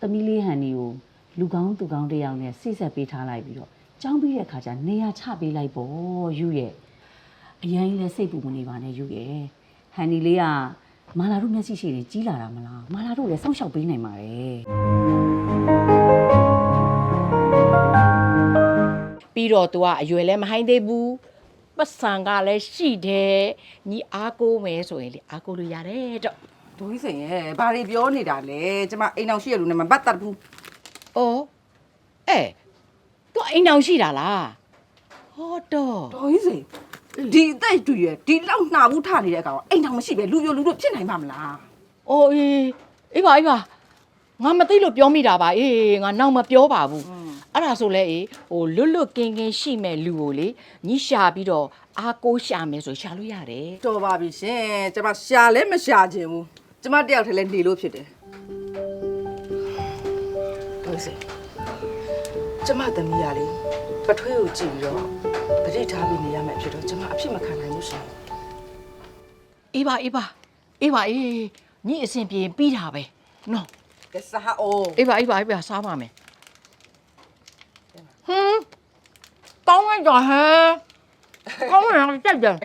သမီးလေးဟန်ဒီကိုလူကောင်းသူကောင်းတစ်ယောက်နဲ့စိတ်ဆက်ပေးထားလိုက်ပြီးတော့ကြောင်းပြီးတဲ့ခါကျနေရာချပေးလိုက်ပေါ့ယူရဲ့အရင်လဲစိတ်ပူမနေပါနဲ့ယူရဲ့ဟန်ဒီလေးကမာလာတို့မျက်စိရှိတွေကြီးလာတာမလားမာလာတို့လည်းစောင့်ရှောက်ပေးနိုင်ပါတယ်ပြီးတော့ तू ကအရွယ်လည်းမဟိုင်းသေးဘူးပတ်စံကလည်းရှိတယ်ညီအားကိုးမယ်ဆိုရင်လေအားကိုးလို့ရတယ်တော့ ဒိုးကြီးစိန်ရဲ့ဘာတွေပြောနေတာလဲကျမအိမ်အောင်ရှိရလို့နဲ့မပတ်သက်ဘူး။အော်အဲ तू အိမ်တောင်ရှိတာလားဟောတော့ဒိုးကြီးစိန်ဒီအသက်တူရဲ့ဒီလောက်နှာဘူးထနေတဲ့ကောင်အိမ်အောင်မရှိပဲလူပြိုလူတို့ဖြစ်နိုင်ပါမလားအော်အေးအေးပါအေးပါငါမသိလို့ပြောမိတာပါအေးငါနောက်မပြောပါဘူးအဲ့ဒါဆိုလဲအေးဟိုလွတ်လွတ်ကင်းကင်းရှိမဲ့လူကိုလေညီရှာပြီးတော့အားကိုးရှာမယ်ဆိုရှာလို့ရတယ်တော်ပါပြီရှင်ကျမရှာလဲမရှာခြင်းဘူး ကျမတယောက်တည်းလဲနေလို့ဖြစ်တယ်ဒိုးကြီးစိန်ကျမသမီးရလေပထွေးကိုကြည့်ပြီးတော့ပဋိထားပြီးနေရမယ်ဖြစ်တော့ကျမအဖြစ်မခံနိုင်ဘူးရှင်အေးပါအေးပါအေးပါအေးညီအစဉ်ပြေပြီးတာပဲနော်ကဲစားအိုးအေးပါအေးပါအေးပါစားပါမယ်ဟမ်ကောင်းလိုက်တော့ဟဲကောင်းရအောင်ကြိုက်တယ်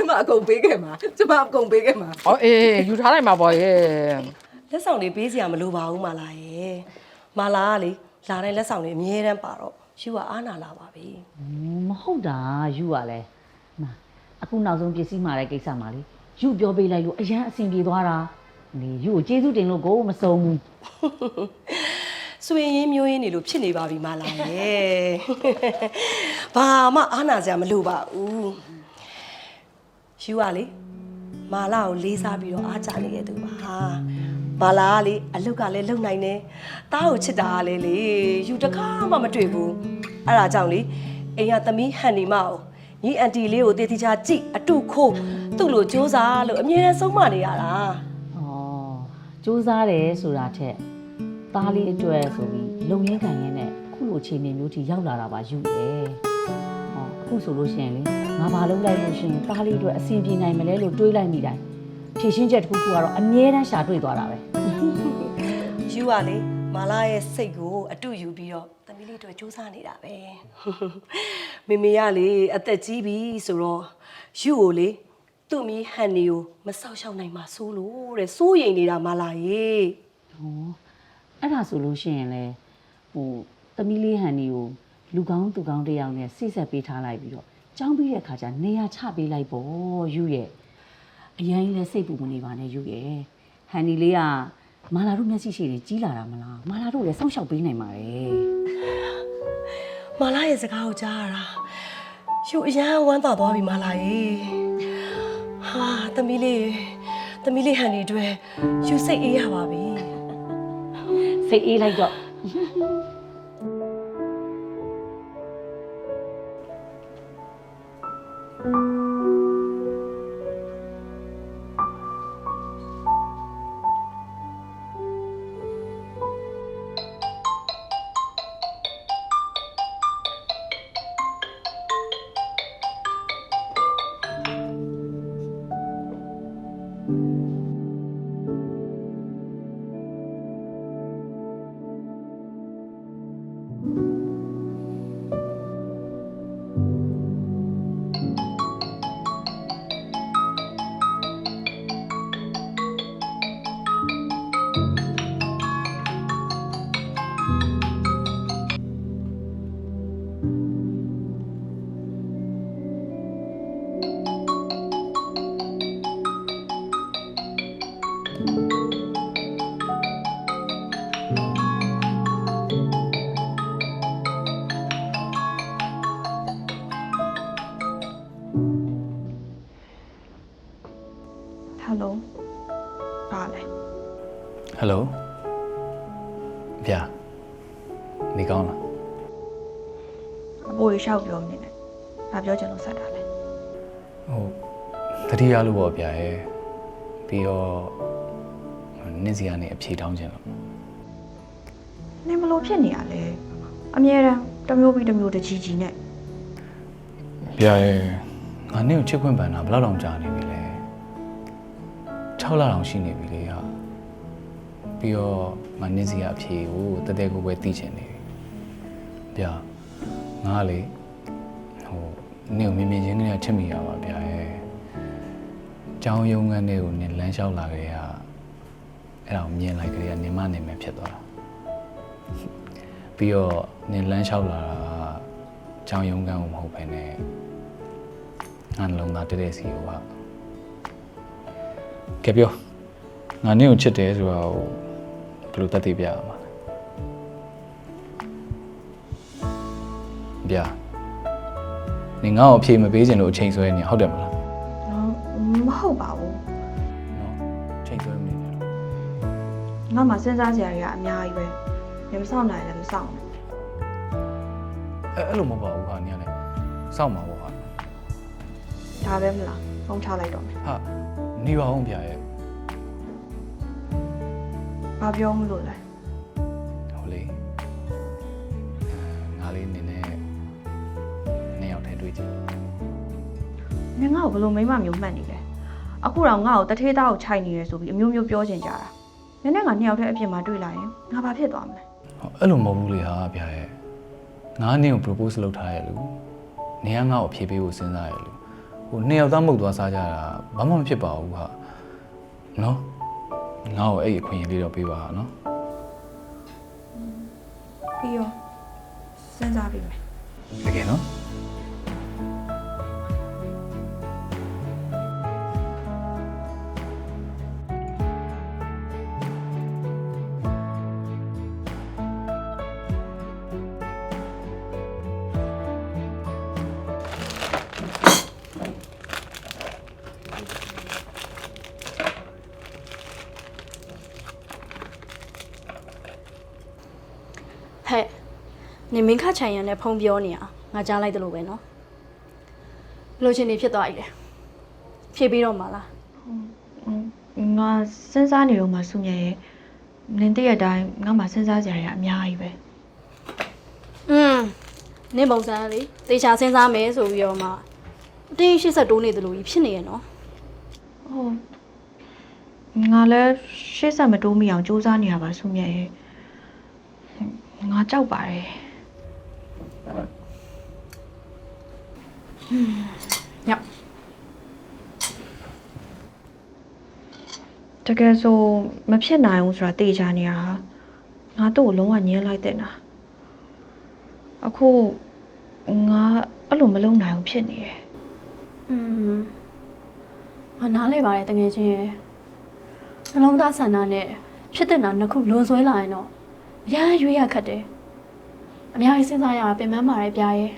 ကျမအကုန်ပေးခဲ့မှာကျမအကုန်ပေးခဲ့မှာ။အော်အေးယူထားလိုက်မှာပေါ့ရဲ့လက်ဆောင်လေးပေးစရာမလိုပါဘူးမလာရဲ့မလာကလေလာတိုင်းလက်ဆောင်လေးအမြဲတမ်းပါတော့ယူကအားနာလာပါပြီမဟုတ်တာယူရလဲမအခုနောက်ဆုံးပစ္စည်းမှာတဲ့ကိစ္စမှာလေယူပြောပေးလိုက်လို့အရန်အဆင်ပြေသွားတာနေယူကိုကျေးဇူးတင်လို့ကိုမစုံဘူးဆွေရင်းမျိုးရင်းနေလို့ဖြစ်နေပါပြီမလာရဲ့ဘာမှအားနာစရာမလိုပါဘူး ယူကလေမာလာကိုလေးစားပြီးတော့အားကြနေရတူပါမာလာကလေအလုတ်ကလည်းလုံနိုင်တယ်တားကိုချစ်တာကလည်းလေယူတကားမှမတွေ့ဘူးအဲ့ဒါကြောင့်လေအိမ်ကသမီးဟန်နီမအောင်ညီအန်တီလေးကိုတေးတီချာကြည့်အတုခိုးသူ့လိုစ조사လို့အမြဲတမ်းဆုံးမနေရတာဩစူးစားတယ်ဆိုတာထက်သားလေးအတွက်ဆိုပြီးလုံရင်းခံရင်းနဲ့အခုလိုအခြေအနေမျိုးထိရောက်လာတာပါယူရဲ့ ဟောအခုဆိုလို့ရှိရင်လေငါဘာလုပ်လိုက်လို့ရှိရင်သားလေးအတွက်အဆင်ပြေနိုင်မလဲလို့တွေးလိုက်မိတိုင်းဖြည့်ရှင်းချက်တစ်ခုခုကတော့အမြဲတမ်းရှာတွေ့သွားတာပဲယူကလေမာလာရဲ့စိတ်ကိုအတုယူပြီးတော့သမီးလေးအတွက်စူးစမ်းနေတာပဲမေမေကလေအသက်ကြီးပြီဆိုတော့ယူကိုလေသူ့မီးဟန်နီကိုမဆောက်ရှောက်နိုင်မှာစိုးလို့တဲ့စိုးရိမ်နေတာမာလာရေဟောအဲ့ဒါဆိုလို့ရှိရင်လေဟိုသမီးလေးဟန်ဒီကို လူကောင်းသူကောင်းတစ်ယောက်နဲ့စိတ်ဆက်ပေးထားလိုက်ပြီးတော့ကြောင်းပြီးတဲ့ခါကျနေရာချပေးလိုက်ပေါ့ယူရဲ့အရင်လဲစိတ်ပူမနေပါနဲ့ယူရဲ့ဟန်ဒီလေးကမာလာတို့မျက်စိရှိတွေကြီးလာတာမလားမာလာတို့လည်းစောင့်ရှောက်ပေးနိုင်ပါတယ်မာလာရဲ့စကားကိုကြားရတာယူအရန်ဝမ်းသာသွားပြီမာလာရေဟာသမီးလေးသမီးလေးဟန်နီအတွက်ယူစိတ်အေးရပါပြီစိတ်အေးလိုက်တော့ ဟယ်လိုပါလေဟယ်လိုဗျာနေကောင်းလားအဖိုးရေရှောက်ပြောနေတယ်ဘာပြောချင်လို့ဆက်တာလဲဟိုတတိယလို့ပေါ့ဗျာရဲ့ပြီးတော့နင့်စီကနေအဖြေတောင်းခြင်းလို့နင်ဘလို့ဖြစ်နေရလဲအမြဲတမ်းတစ်မျိုးပြီးတစ်မျိုးတစ်ကြီးကြီးနဲ့ဗျာရဲ့ငါနင့်ကိုချစ်ခွင့်ပန်တာဘယ်လောက်တောင်ကြာနေပြီလဲ 6လတောင်ရှိနေပြီလေဟာပြီးတော့ငါနင်းစီကအဖြေကိုတတဲကိုပဲသိချင်နေပြီဗျာငါကလေဟိုနင်းကိုမြင်မြင်ချင်းနဲ့ချစ်မိရပါဗျာရဲ့ကျောင်းရုံးခန်းတွေကိုနင်းလမ်းလျှောက်လာကြတဲ့ဟာအဲ့ဒါကိုမြင်လိုက်ကြတဲ့နင်းမနေမယ်ဖြစ်သွားတာပြီးတော့နင်းလမ်းလျှောက်လာတာကကျောင်းရုံးခန်းကိုမဟုတ်ဘဲနဲ့ငါနှလုံးသားတတဲ့စီကိုက ကဲပြောငါနင်းကိုချစ်တယ်ဆိုတော့ဘယ်လိုတတ်သိပြရမှာလဲဗျာနင်ငါ့ကိုအဖြေမပေးချင်လို့အချိန်ဆွဲနေဟုတ်တယ်မလားနော်မဟုတ်ပါဘူးနော်အချိန်ဆွဲမနေနဲ့တော့ငါမှစဉ်းစားကြရရအများကြီးပဲညမဆောင်နိုင်လည်းမဆောင်ဘူးအဲ့အဲ့လိုမဟုတ်ပါဘူးဟာနင်ကလည်းစောင့်ပါဘောဟာဒါပဲမလားဖုန်းချလိုက်တော့မယ်ဟာ နေပါအောင်ဗျာရဲ့ဘာပြောမလို့လဲဟိုလေအဲငါလေးနင်နဲ့နှစ်ယောက်တည်းတွေ့ကြည့်နင်ငါ့ကိုဘယ်လိုမိမမျိုးမှတ်နေလဲအခုတော့ငါ့ကိုတထေးသားကိုခြိုက်နေရဆိုပြီးအမျိုးမျိုးပြောချင်ကြတာနင်နဲ့ငါနှစ်ယောက်တည်းအပြင်မှာတွေ့လာရင်ငါဘာဖြစ်သွားမလဲဟောအဲ့လိုမဟုတ်ဘူးလေဟာဗျာရဲ့ငါနင်ကို propose လုပ်ထားရဲ့လူနင်ကငါ့ကိုဖြေပေးဖို့စဉ်းစားရဲ့လူ ဟိုနှစ်ယောက်သားမှုတ်သွားစားကြတာဘာမှမဖြစ်ပါဘူးဟာနော်ငါ့ကိုအဲ့ဒီအခွင့်အရေးလေးတော့ပေးပါဟာနော်ပြီးရောစဉ်းစားပြီးမယ်တကယ်နော် ဟဲ့နေမင်းခချိုင်ရံနဲ့ဖုံပြောနေအောင်ငါကြားလိုက်တယ်လို့ပဲနော်ဘယ်လိုချင်နေဖြစ်သွားပြီလဲဖြေပြီးတော့မလားငါစဉ်းစားနေတော့မှစုမြဲရဲ့နင်တည့်ရတိုင်းငါမှစဉ်းစားကြရရအများကြီးပဲอืมနေပုံစံလေတေချာစဉ်းစားမယ်ဆိုပြီးတော့မှအတင်း80တိုးနေတယ်လို့ကြီးဖြစ်နေရနော်ဟုတ်ငါလည်းရှေ့ဆက်မတိုးမိအောင်စူးစမ်းနေရပါစုမြဲရဲ့ ငါကြောက်ပါတယ်ညောက်တကယ်ဆိုမဖြစ်နိုင်ဘူးဆိုတာသိချနေရဟာငါတို့ကိုလုံးဝညှင်းလိုက်တဲ့နာအခုငါအဲ့လိုမလုပ်နိုင်ဘူးဖြစ်နေတယ်อืมငါနားလဲပါတယ်တကယ်ချင်းရယ်နှလုံးသားဆန္ဒနဲ့ဖြစ်တဲ့နာနှစ်ခုလွန်ဆွဲလာရင်တော့ အများကြီးရွေးရခတ်တယ်အများကြီးစဉ်းစားရတာပင်ပန်းပါတယ်ပြားရဲ့